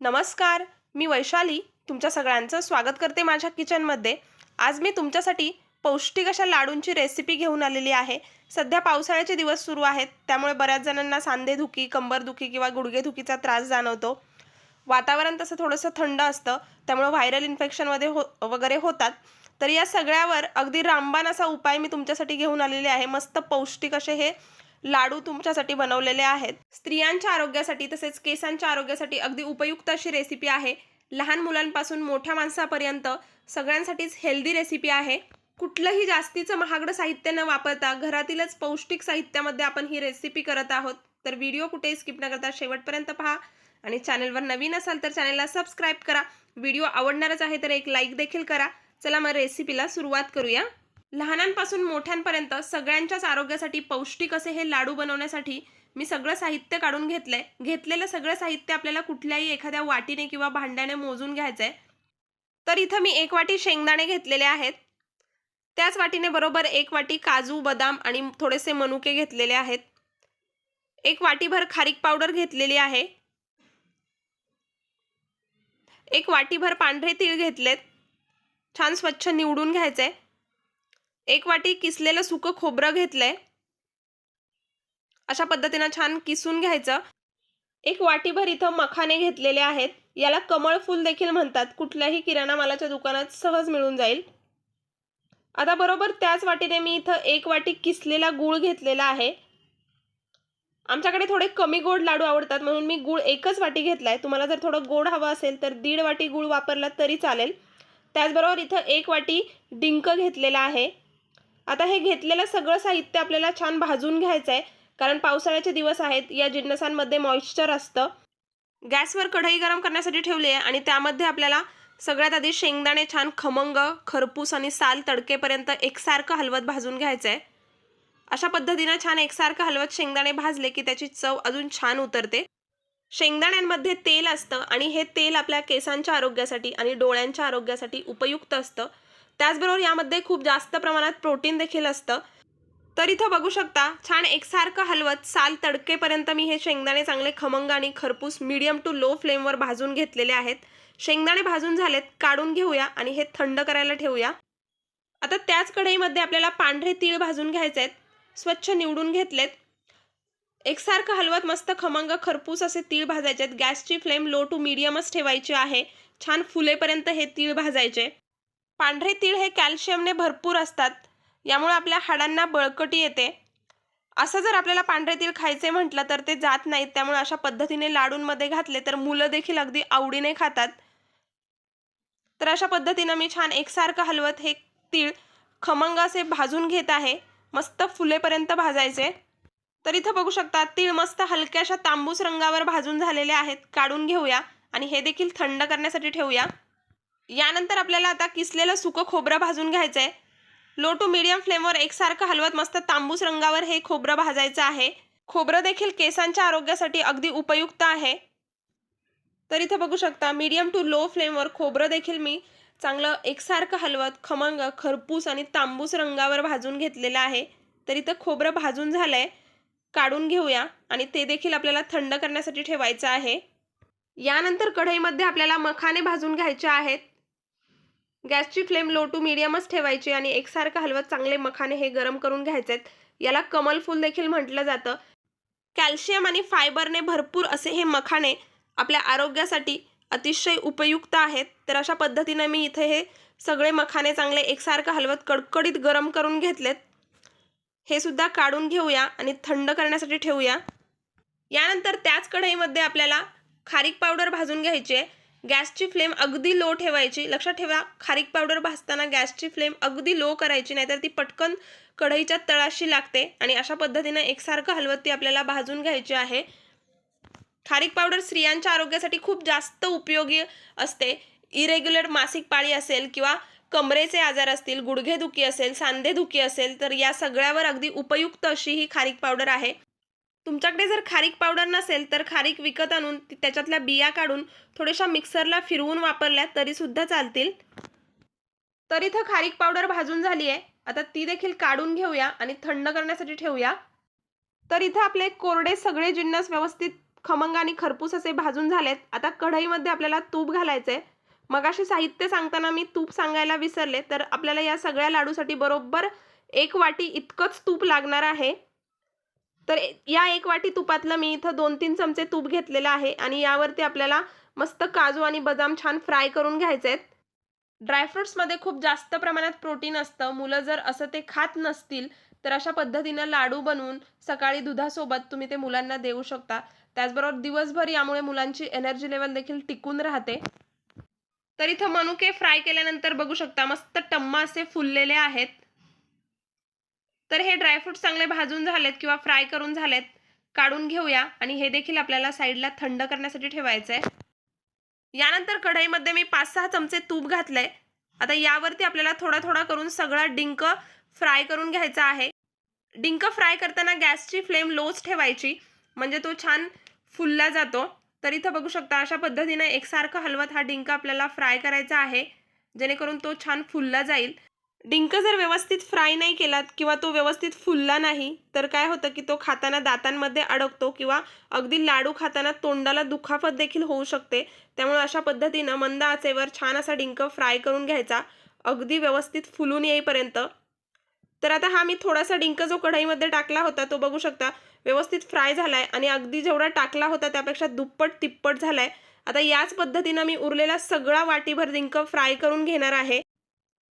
नमस्कार मी वैशाली. तुमच्या सगळ्यांचं स्वागत करते माझ्या किचनमध्ये. आज मी तुमच्यासाठी पौष्टिक अशा लाडूंची रेसिपी घेऊन आलेली आहे. सध्या पावसाळ्याचे दिवस सुरू आहेत त्यामुळे बऱ्याच जणांना सांधेदुखी कंबरदुखी किंवा गुडघेदुखीचा त्रास जाणवतो. वातावरण तसं थोडंसं थंड असतं त्यामुळे व्हायरल इन्फेक्शनमध्ये हो वगैरे होतात. तर या सगळ्यावर अगदी रामबाण असा उपाय मी तुमच्यासाठी घेऊन आलेले आहे. मस्त पौष्टिक असे हे लाडू तुमच्यासाठी बनवलेले आहेत. स्त्रियांच्या आरोग्यासाठी तसेच केसांच्या आरोग्यासाठी अगदी उपयुक्त अशी रेसिपी आहे. लहान मुलांपासून मोठ्या माणसापर्यंत सगळ्यांसाठीच हेल्दी रेसिपी आहे. कुठलंही जास्तीचं महागडं साहित्य न वापरता घरातीलच पौष्टिक साहित्यामध्ये आपण ही रेसिपी करत आहोत. तर व्हिडिओ कुठेही स्किप न करता शेवटपर्यंत पहा. आणि चॅनलवर नवीन असाल तर चॅनलला सबस्क्राईब करा. व्हिडिओ आवडणारच आहे तर एक लाईक देखील करा. चला मग रेसिपीला सुरुवात करूया. लहानांपासून मोठ्यांपर्यंत सगळ्यांच्याच आरोग्यासाठी पौष्टिक असे हे लाडू बनवण्यासाठी मी सगळं साहित्य काढून घेतलंय. घेतलेलं सगळं साहित्य आपल्याला कुठल्याही एखाद्या वाटीने किंवा भांड्याने मोजून घ्यायचंय. तर इथं मी एक वाटी शेंगदाणे घेतलेले आहेत. त्याच वाटीने बरोबर एक वाटी काजू बदाम आणि थोडेसे मनुके घेतलेले आहेत. एक वाटीभर खारीक पावडर घेतलेली आहे. एक वाटीभर पांढरे तीळ घेतलेत. छान स्वच्छ निवडून घ्यायचे एक वाटी किसलेलं सुकं खोबरं घेतलंय. अशा पद्धतीनं छान किसून घ्यायचं. एक वाटीभर इथं मखाने घेतलेले आहेत. याला कमळ फूल देखील म्हणतात. कुठल्याही किराणा मालाच्या दुकानात सहज मिळून जाईल. आता बरोबर त्याच वाटीने मी इथं एक वाटी किसलेला गूळ घेतलेला आहे. आमच्याकडे थोडे कमी गोड लाडू आवडतात. म्हणून मी गूळ एकच वाटी घेतला आहे तुम्हाला जर थोडं गोड हवं असेल तर दीड वाटी गूळ वापरला तरी चालेल. त्याचबरोबर इथं एक वाटी डिंक घेतलेला आहे. आता हे घेतलेलं सगळं साहित्य आपल्याला छान भाजून घ्यायचं आहे कारण पावसाळ्याचे दिवस आहेत या जिन्नसांमध्ये मॉइश्चर असतं. गॅसवर कढई गरम करण्यासाठी ठेवली आहे आणि त्यामध्ये आपल्याला सगळ्यात आधी शेंगदाणे छान खमंग खरपूस आणि साल तडकेपर्यंत एकसारखं हलवत भाजून घ्यायचं आहे अशा पद्धतीनं छान एकसारखं हलवत शेंगदाणे भाजले की त्याची चव अजून छान उतरते. शेंगदाण्यांमध्ये तेल असतं आणि हे तेल आपल्या केसांच्या आरोग्यासाठी आणि डोळ्यांच्या आरोग्यासाठी उपयुक्त असतं. त्याचबरोबर यामध्ये खूप जास्त प्रमाणात प्रोटीन देखील असतं. तर इथं बघू शकता छान एकसारखं हलवत साल तडकेपर्यंत मी हे शेंगदाणे चांगले खमंग आणि खरपूस मीडियम टू लो फ्लेमवर भाजून घेतलेले आहेत. शेंगदाणे भाजून झालेत काढून घेऊया आणि हे थंड करायला ठेवूया. आता त्याच कढईमध्ये आपल्याला पांढरे तीळ भाजून घ्यायचे आहेत. स्वच्छ निवडून घेतलेत. एकसारखं हलवत मस्त खमंग खरपूस असे तीळ भाजायचे आहेत. गॅसची फ्लेम लो टू मीडियमच ठेवायची आहे. छान फुलेपर्यंत हे तीळ भाजायचे. पांढरे तीळ हे कॅल्शियमने भरपूर असतात. यामुळे आपल्या हाडांना बळकटी येते. असं जर आपल्याला पांढरे तीळ खायचे म्हटलं तर ते जात नाहीत. त्यामुळे अशा पद्धतीने लाडूंमध्ये घातले तर मुलं देखील अगदी आवडीने खातात. तर अशा पद्धतीनं मी छान एकसारखं हलवत हे तीळ खमंग असे भाजून घेत आहे. मस्त फुलेपर्यंत भाजायचे. तर इथं बघू शकता तीळ मस्त हलक्याशा तांबूस रंगावर भाजून झालेले आहेत. काढून घेऊया आणि हे देखील थंड करण्यासाठी ठेवूया. यानंतर आपल्याला आता किसलेलं सुकं खोबरं भाजून घ्यायचं आहे लो टू मिडियम फ्लेमवर एकसारखं हलवत मस्त तांबूस रंगावर हे खोबरं भाजायचं आहे. खोबरं देखील केसांच्या आरोग्यासाठी अगदी उपयुक्त आहे. तर इथं बघू शकता मीडियम टू लो फ्लेमवर खोबरं देखील मी चांगलं एकसारखं हलवत खमंग खरपूस आणि तांबूस रंगावर भाजून घेतलेलं आहे. तर इथं खोबरं भाजून झालं आहे काढून घेऊया आणि ते देखील आपल्याला थंड करण्यासाठी ठेवायचं आहे. यानंतर कढईमध्ये आपल्याला मखाने भाजून घ्यायचे आहेत. गॅसची फ्लेम लो टू मिडियमच ठेवायची आणि एकसारखं हलवत चांगले मखाने हे गरम करून घ्यायचे आहेत याला कमल फूल देखील म्हटलं जातं. कॅल्शियम आणि फायबरने भरपूर असे हे मखाने आपल्या आरोग्यासाठी अतिशय उपयुक्त आहेत. तर अशा पद्धतीनं मी इथे हे सगळे मखाने चांगले एकसारखं हलवत कडकडीत गरम करून घेतलेत. हे सुद्धा काढून घेऊया आणि थंड करण्यासाठी ठेवूया. यानंतर त्याच कढईमध्ये आपल्याला खारीक पावडर भाजून घ्यायची आहे. गॅसची फ्लेम अगदी लो ठेवायची. लक्षात ठेवा खारीक पावडर भाजताना गॅसची फ्लेम अगदी लो करायची नाहीतर ती पटकन कढईच्या तळाशी लागते आणि अशा पद्धतीनं एकसारखं हलवत ती आपल्याला भाजून घ्यायची आहे. खारीक पावडर स्त्रियांच्या आरोग्यासाठी खूप जास्त उपयोगी असते. इरेग्युलर मासिक पाळी असेल किंवा कमरेचे आजार असतील गुडघेदुखी असेल सांधेदुखी असेल तर या सगळ्यावर अगदी उपयुक्त अशी ही खारीक पावडर आहे. तुमच्याकडे जर खारीक पावडर नसेल तर खारीक विकत आणून त्याच्यातल्या बिया काढून थोड्याशा मिक्सरला फिरवून वापरल्या तरीसुद्धा चालतील. तर इथं खारीक पावडर भाजून झाली आहे. आता ती देखील काढून घेऊया आणि थंड करण्यासाठी ठेवूया. तर इथं आपले कोरडे सगळे जिन्नस व्यवस्थित खमंग आणि खरपूस असे भाजून झालेत. आता कढईमध्ये आपल्याला तूप घालायचं आहे मगाशी साहित्य सांगताना मी तूप सांगायला विसरले तर आपल्याला या सगळ्या लाडूसाठी बरोबर एक वाटी इतकंच तूप लागणार आहे. तर या एक वाटी तुपातलं मी इथं दोन तीन चमचे तूप घेतलेलं आहे आणि यावरती आपल्याला मस्त काजू आणि बदाम छान फ्राय करून घ्यायचे आहेत. ड्रायफ्रुट्समध्ये खूप जास्त प्रमाणात प्रोटीन असतं. मुलं जर असं ते खात नसतील तर अशा पद्धतीनं लाडू बनवून सकाळी दुधासोबत तुम्ही ते मुलांना देऊ शकता. त्याचबरोबर दिवसभर यामुळे मुलांची एनर्जी लेवल देखील टिकून राहते. तर इथं मनुके फ्राय केल्यानंतर बघू शकता मस्त टम्मा असे फुललेले आहेत. तर हे ड्रायफ्रूट चांगले भाजून झालेत किंवा फ्राय करून झालेत काढून घेऊया. आणि हे देखील आपल्याला साईडला थंड करण्यासाठी ठेवायचं आहे यानंतर कढईमध्ये मी पाच सहा चमचे तूप घातलंय. आता यावरती आपल्याला थोडा थोडा करून सगळा डिंक फ्राय करून घ्यायचा आहे. डिंक फ्राय करताना गॅसची फ्लेम लोच ठेवायची. म्हणजे तो छान फुलला जातो. तर इथं बघू शकता अशा पद्धतीने एकसारखं हलवत हा डिंक आपल्याला फ्राय करायचा आहे. जेणेकरून तो छान फुलला जाईल. डिंक जर व्यवस्थित फ्राय नाही केलात किंवा तो व्यवस्थित फुलला नाही तर काय होतं की तो खाताना दातांमध्ये अडकतो किंवा अगदी लाडू खाताना तोंडाला दुखापत देखील होऊ शकते. त्यामुळे अशा पद्धतीनं मंद आचेवर छान असा डिंक फ्राय करून घ्यायचा अगदी व्यवस्थित फुलून येईपर्यंत. तर आता हा मी थोडासा डिंक जो कढईमध्ये टाकला होता तो बघू शकता. व्यवस्थित फ्राय झालाय आणि अगदी जेवढा टाकला होता त्यापेक्षा दुप्पट तिप्पट झालाय. आता याच पद्धतीनं मी उरलेला सगळा वाटीभर डिंक फ्राय करून घेणार आहे.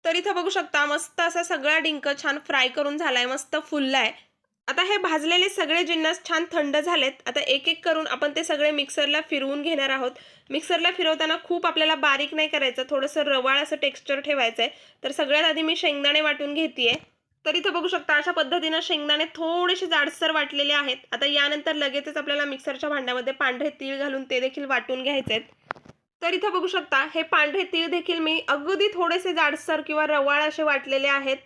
तर इथं बघू शकता मस्त असा सगळा डिंक छान फ्राय करून झालाय मस्त फुललाय. आता हे भाजलेले सगळे जिन्नस छान थंड झालेत. आता एक एक करून आपण ते सगळे मिक्सरला फिरवून घेणार आहोत. मिक्सरला फिरवताना खूप आपल्याला बारीक नाही करायचं थोडंसं रवाळ असं टेक्स्चर ठेवायचं आहे तर सगळ्यात आधी मी शेंगदाणे वाटून घेते तर इथं बघू शकता अशा पद्धतीनं शेंगदाणे थोडेसे जाडसर वाटलेले आहेत. आता यानंतर लगेचच आपल्याला मिक्सरच्या भांड्यामध्ये पांढरे तीळ घालून ते देखील वाटून घ्यायचे आहेत तर इथं बघू शकता हे पांढरे तीळ देखील मी अगदी थोडेसे जाडसर किंवा रवाळ असे वाटलेले आहेत.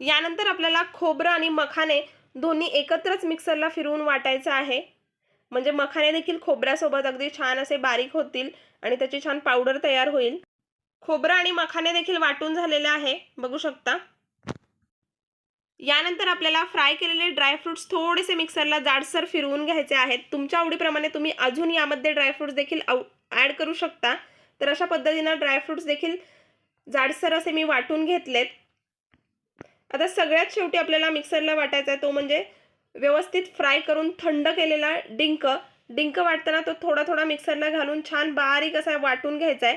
यानंतर आपल्याला खोबरं आणि मखाने दोन्ही एकत्रच मिक्सरला फिरवून वाटायचं आहे. म्हणजे मखाने देखील खोबऱ्यासोबत अगदी छान असे बारीक होतील आणि त्याची छान पावडर तयार होईल. खोबरं आणि मखाने देखील वाटून झालेले आहे बघू शकता. यानंतर आपल्याला फ्राय केलेले ड्रायफ्रुट्स थोडेसे मिक्सरला जाडसर फिरवून घ्यायचे आहेत. तुमच्या आवडीप्रमाणे तुम्ही अजून यामध्ये ड्रायफ्रुट्स देखील ॲड करू शकता. तर अशा पद्धतीनं ड्रायफ्रुट्स देखील जाडसर असे मी वाटून घेतलेत. आता सगळ्यात शेवटी आपल्याला मिक्सरला वाटायचा आहे तो म्हणजे व्यवस्थित फ्राय करून थंड केलेला डिंक. डिंक वाटताना तो थोडा थोडा मिक्सरला घालून छान बारीक असा वाटून घ्यायचा आहे.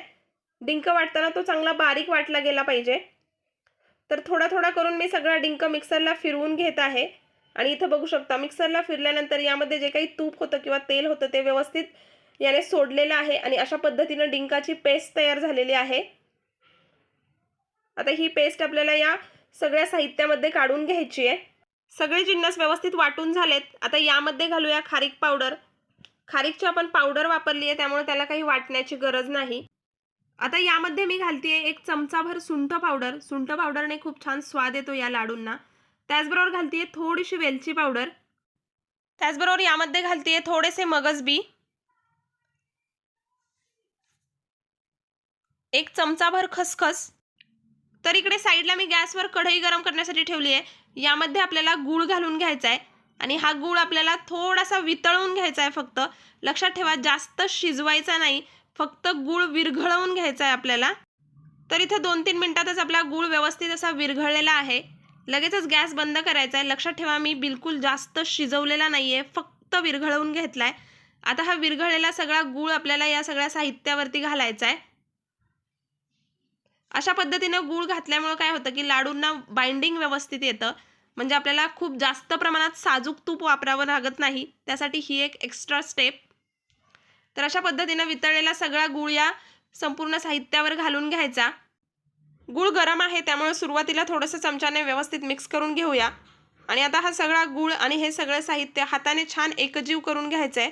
डिंक वाटताना तो चांगला बारीक वाटला गेला पाहिजे. तर थोडा थोडा करून मी सगळा डिंक मिक्सरला फिरवून घेत आहे. आणि इथं बघू शकता मिक्सरला फिरल्यानंतर यामध्ये जे काही तूप होतं किंवा तेल होतं ते व्यवस्थित याने सोडलेलं आहे आणि अशा पद्धतीनं डिंकाची पेस्ट तयार झालेली आहे. आता ही पेस्ट आपल्याला या सगळ्या साहित्यामध्ये काढून घ्यायची आहे. सगळे जिन्नस व्यवस्थित वाटून झालेत. आता यामध्ये घालूया खारीक पावडर. खारीकची आपण पावडर वापरली आहे त्यामुळे त्याला काही वाटण्याची गरज नाही. आता यामध्ये मी घालते एक चमचाभर सुंठ पावडर. सुंठ पावडरने खूप छान स्वाद येतो या लाडूंना. त्याचबरोबर घालते थोडीशी वेलची पावडर. त्याचबरोबर यामध्ये घालते थोडेसे मगज बी. एक चमचाभर खसखस. तर इकडे साईडला मी गॅसवर कढई गरम करण्यासाठी ठेवली आहे यामध्ये आपल्याला गूळ घालून घ्यायचा आहे आणि हा गूळ आपल्याला थोडासा वितळवून घ्यायचा आहे फक्त. लक्षात ठेवा जास्त शिजवायचा नाही. फक्त गूळ विरघळवून घ्यायचा आहे आपल्याला. तर इथं दोन तीन मिनटातच आपला गूळ व्यवस्थित असा विरघळलेला आहे. लगेचच गॅस बंद करायचा आहे. लक्षात ठेवा मी बिलकुल जास्त शिजवलेला नाही आहे फक्त विरघळवून घेतला आहे आता हा विरघळलेला सगळा गूळ आपल्याला या सगळ्या साहित्यावरती घालायचा आहे. अशा पद्धतीनं गूळ घातल्यामुळं काय होतं की लाडूंना बाइंडिंग व्यवस्थित येतं. म्हणजे आपल्याला खूप जास्त प्रमाणात साजूक तूप वापरावं लागत नाही. त्यासाठी ही एक एक्स्ट्रा स्टेप. तर अशा पद्धतीनं वितळलेला सगळा गूळ या संपूर्ण साहित्यावर घालून घ्यायचा. गूळ गरम आहे त्यामुळे सुरुवातीला थोडंसं चमच्याने व्यवस्थित मिक्स करून घेऊया. आणि आता हा सगळा गूळ आणि हे सगळं साहित्य हाताने छान एकजीव करून घ्यायचं आहे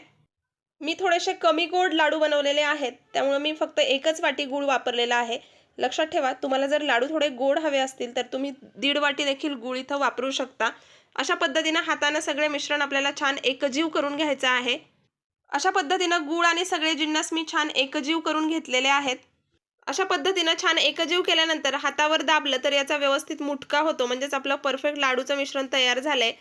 मी थोडेसे कमी गोड लाडू बनवलेले आहेत त्यामुळे मी फक्त एकच वाटी गूळ वापरलेला आहे. लक्षात ठेवा तुम्हाला जर लाडू थोडे गोड हवे असतील तर तुम्ही दीड वाटी देखील गूळ इथं वापरू शकता. अशा पद्धतीनं हातानं सगळे मिश्रण आपल्याला छान एकजीव करून घ्यायचं आहे. अशा पद्धतीनं गूळ आणि सगळे जिन्नस मी छान एकजीव करून घेतलेले आहेत. अशा पद्धतीनं छान एकजीव केल्यानंतर हातावर दाबलं तर याचा व्यवस्थित मुटका होतो. म्हणजेच आपलं परफेक्ट लाडूचं मिश्रण तयार झालंय.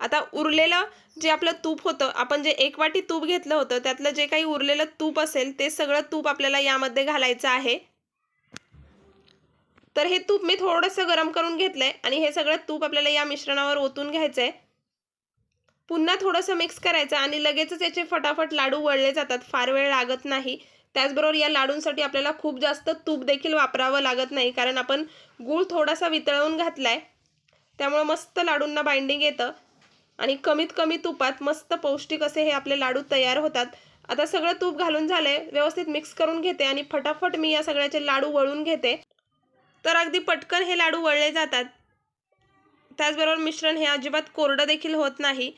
आता उरलेलं जे आपलं तूप होतं आपण जे एक वाटी तूप घेतलं होतं त्यातलं जे काही उरलेलं तूप असेल ते सगळं तूप आपल्याला यामध्ये घालायचं आहे. तर हे तूप मी थोडंसं गरम करून घेतलंय आणि हे सगळं तूप आपल्याला या मिश्रणावर ओतून घ्यायचं आहे पुन्हा थोडंसं मिक्स करायचं आणि लगेचच याचे फटाफट लाडू वळले जातात. फार वेळ लागत नाही. त्याचबरोबर या लाडूंसाठी आपल्याला खूप जास्त तूप देखील वापरावं लागत नाही. कारण आपण गूळ थोडासा वितळवून घातलाय त्यामुळं मस्त लाडूंना बाइंडिंग येतं. आणि कमीत कमी तुपात मस्त पौष्टिक असे हे आपले लाडू तयार होतात. आता सगळं तूप घालून झालंय व्यवस्थित मिक्स करून घेते आणि फटाफट मी या सगळ्याचे लाडू वळून घेते. तर अगदी पटकन हे लाडू वळले जातात. त्याचबरोबर मिश्रण हे अजिबात कोरडं देखील होत नाही.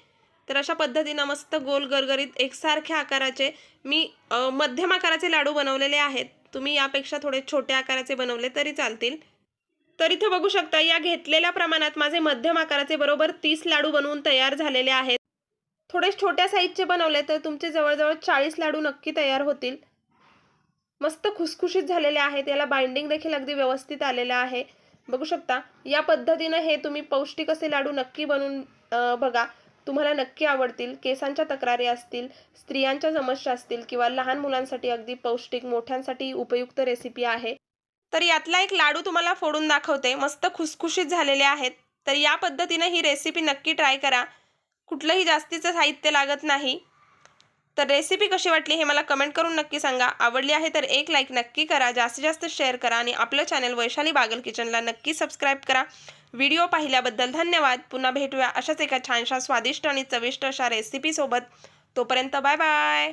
तर अशा पद्धतीनं मस्त गोल गरगरीत एकसारख्या आकाराचे मी मध्यम आकाराचे लाडू बनवलेले आहेत. तुम्ही यापेक्षा थोडे छोट्या आकाराचे बनवले तरी चालतील. तर इथं बघू शकता या घेतलेल्या प्रमाणात माझे मध्यम आकाराचे बरोबर तीस लाडू बनवून तयार झालेले आहेत. थोडे छोट्या साईजचे बनवले तर तुमचे जवळजवळ चाळीस लाडू नक्की तयार होतील. मस्त खुसखुशीत झालेले आहेत. याला बाइंडिंग देखील अगदी व्यवस्थित आलेलं आहे. बघू शकता या पद्धतीनं हे तुम्ही पौष्टिक असे लाडू नक्की बनवून बघा. तुम्हाला नक्की आवडतील केसांच्या तक्रारी असतील स्त्रियांच्या समस्या असतील किंवा लहान मुलांसाठी अगदी पौष्टिक मोठ्यांसाठी उपयुक्त रेसिपी आहे तर यातला एक लाडू तुम्हाला फोडून दाखवते. मस्त खुसखुशीत झालेले आहेत. तर या पद्धतीनं ही रेसिपी नक्की ट्राय करा. कुठलंही जास्तीचं साहित्य लागत नाही. तर रेसिपी कशी वाटली हे मला कमेंट करून नक्की सांगा. आवडली आहे तर एक लाईक नक्की करा. जास्तीत जास्त शेअर करा आणि आपलं चॅनल वैशाली बागल किचनला नक्की सबस्क्राईब करा. व्हिडिओ पाहिल्याबद्दल धन्यवाद. पुन्हा भेटूया अशाच एका छानशा स्वादिष्ट आणि चविष्ट अशा रेसिपीसोबत तोपर्यंत बाय बाय.